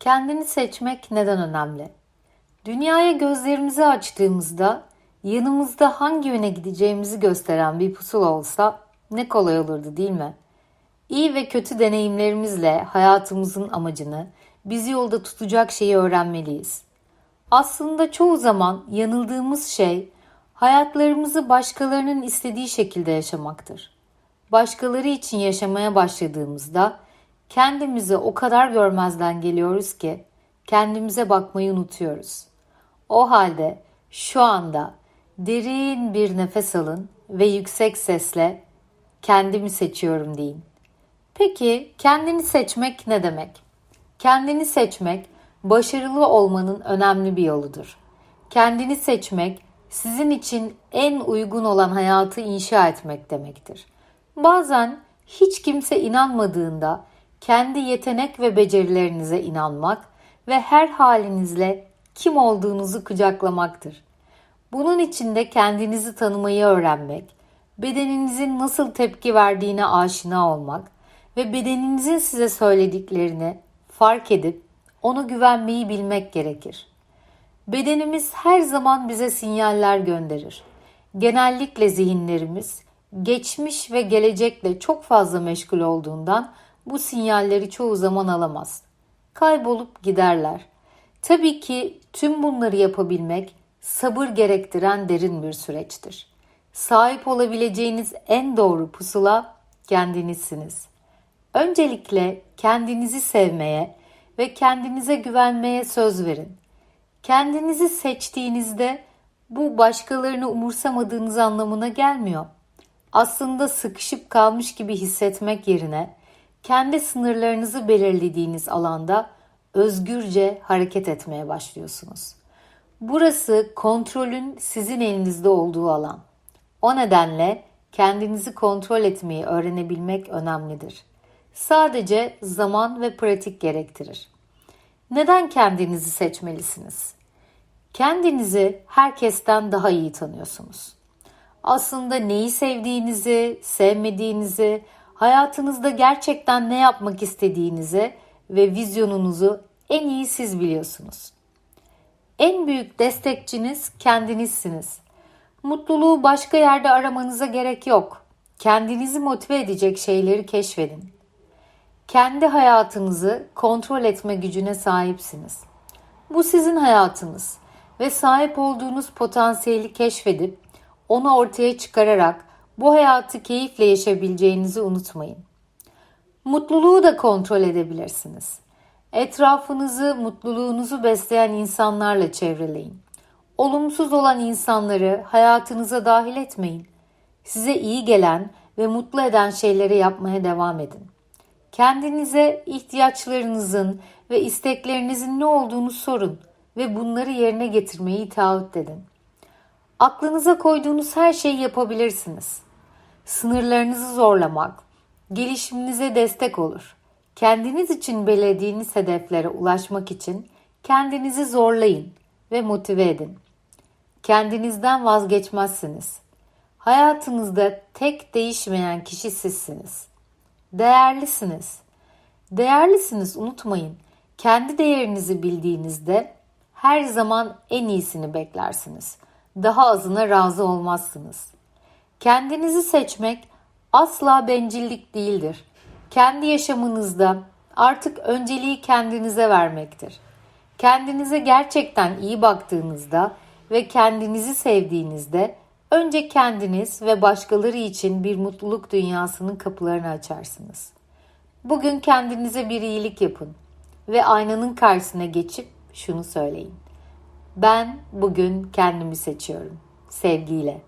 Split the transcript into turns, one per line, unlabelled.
Kendini seçmek neden önemli? Dünyaya gözlerimizi açtığımızda yanımızda hangi yöne gideceğimizi gösteren bir pusula olsa ne kolay olurdu değil mi? İyi ve kötü deneyimlerimizle hayatımızın amacını, bizi yolda tutacak şeyi öğrenmeliyiz. Aslında çoğu zaman yanıldığımız şey hayatlarımızı başkalarının istediği şekilde yaşamaktır. Başkaları için yaşamaya başladığımızda kendimizi o kadar görmezden geliyoruz ki kendimize bakmayı unutuyoruz. O halde şu anda derin bir nefes alın ve yüksek sesle kendimi seçiyorum deyin. Peki kendini seçmek ne demek? Kendini seçmek başarılı olmanın önemli bir yoludur. Kendini seçmek sizin için en uygun olan hayatı inşa etmek demektir. Bazen hiç kimse inanmadığında kendi yetenek ve becerilerinize inanmak ve her halinizle kim olduğunuzu kucaklamaktır. Bunun için de kendinizi tanımayı öğrenmek, bedeninizin nasıl tepki verdiğine aşina olmak ve bedeninizin size söylediklerini fark edip ona güvenmeyi bilmek gerekir. Bedenimiz her zaman bize sinyaller gönderir. Genellikle zihinlerimiz geçmiş ve gelecekle çok fazla meşgul olduğundan bu sinyalleri çoğu zaman alamaz. Kaybolup giderler. Tabii ki tüm bunları yapabilmek sabır gerektiren derin bir süreçtir. Sahip olabileceğiniz en doğru pusula kendinizsiniz. Öncelikle kendinizi sevmeye ve kendinize güvenmeye söz verin. Kendinizi seçtiğinizde bu başkalarını umursamadığınız anlamına gelmiyor. Aslında sıkışıp kalmış gibi hissetmek yerine kendi sınırlarınızı belirlediğiniz alanda özgürce hareket etmeye başlıyorsunuz. Burası kontrolün sizin elinizde olduğu alan. O nedenle kendinizi kontrol etmeyi öğrenebilmek önemlidir. Sadece zaman ve pratik gerektirir. Neden kendinizi seçmelisiniz? Kendinizi herkesten daha iyi tanıyorsunuz. Aslında neyi sevdiğinizi, sevmediğinizi, hayatınızda gerçekten ne yapmak istediğinizi ve vizyonunuzu en iyi siz biliyorsunuz. En büyük destekçiniz kendinizsiniz. Mutluluğu başka yerde aramanıza gerek yok. Kendinizi motive edecek şeyleri keşfedin. Kendi hayatınızı kontrol etme gücüne sahipsiniz. Bu sizin hayatınız ve sahip olduğunuz potansiyeli keşfedip onu ortaya çıkararak bu hayatı keyifle yaşayabileceğinizi unutmayın. Mutluluğu da kontrol edebilirsiniz. Etrafınızı mutluluğunuzu besleyen insanlarla çevreleyin. Olumsuz olan insanları hayatınıza dahil etmeyin. Size iyi gelen ve mutlu eden şeyleri yapmaya devam edin. Kendinize ihtiyaçlarınızın ve isteklerinizin ne olduğunu sorun ve bunları yerine getirmeyi taahhüt edin. Aklınıza koyduğunuz her şeyi yapabilirsiniz. Sınırlarınızı zorlamak, gelişiminize destek olur. Kendiniz için belirlediğiniz hedeflere ulaşmak için kendinizi zorlayın ve motive edin. Kendinizden vazgeçmezsiniz. Hayatınızda tek değişmeyen kişi sizsiniz. Değerlisiniz. Değerlisiniz unutmayın. Kendi değerinizi bildiğinizde her zaman en iyisini beklersiniz. Daha azına razı olmazsınız. Kendinizi seçmek asla bencillik değildir. Kendi yaşamınızda artık önceliği kendinize vermektir. Kendinize gerçekten iyi baktığınızda ve kendinizi sevdiğinizde önce kendiniz ve başkaları için bir mutluluk dünyasının kapılarını açarsınız. Bugün kendinize bir iyilik yapın ve aynanın karşısına geçip şunu söyleyin. Ben bugün kendimi seçiyorum. Sevgiyle.